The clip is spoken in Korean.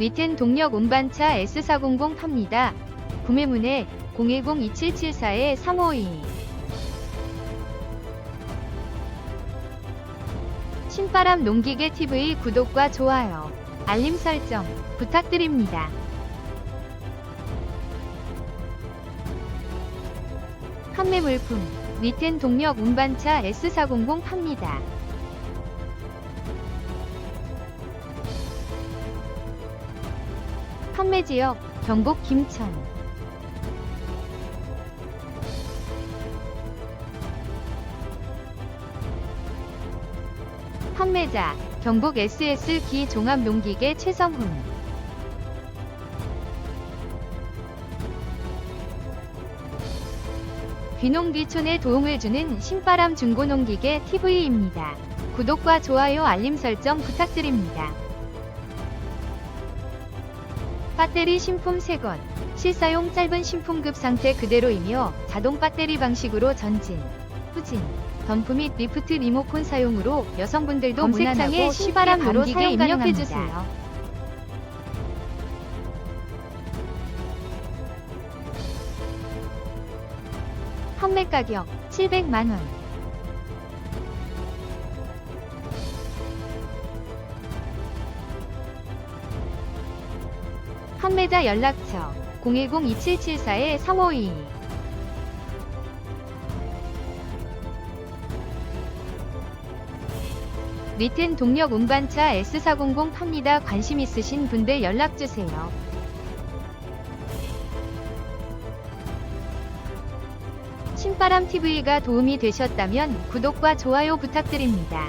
리텐 동력 운반차 S400 팝니다. 구매문의 010-2774-352 신바람 농기계 TV 구독과 좋아요, 알림 설정 부탁드립니다. 판매 물품 리텐 동력 운반차 S400 팝니다. 판매 지역 경북 김천 판매자 경북 SS 기 종합 농기계 최성훈 귀농귀촌에 도움을 주는 신바람 중고농기계 TV입니다. 구독과 좋아요 알림 설정 부탁드립니다. 배터리 신품 새것 실사용 짧은 신품급 상태 그대로이며 자동 배터리 방식으로 전진, 후진, 덤프 및 리프트 리모컨 사용으로 여성분들도 검색창에 쉽게 바로 사용 입력해주세요. 가능합니다. 판매 가격 700만원 판매자 연락처 010-2774-3522 리텐 동력 운반차 S400 팝니다. 관심 있으신 분들 연락주세요. 신바람 TV가 도움이 되셨다면 구독과 좋아요 부탁드립니다.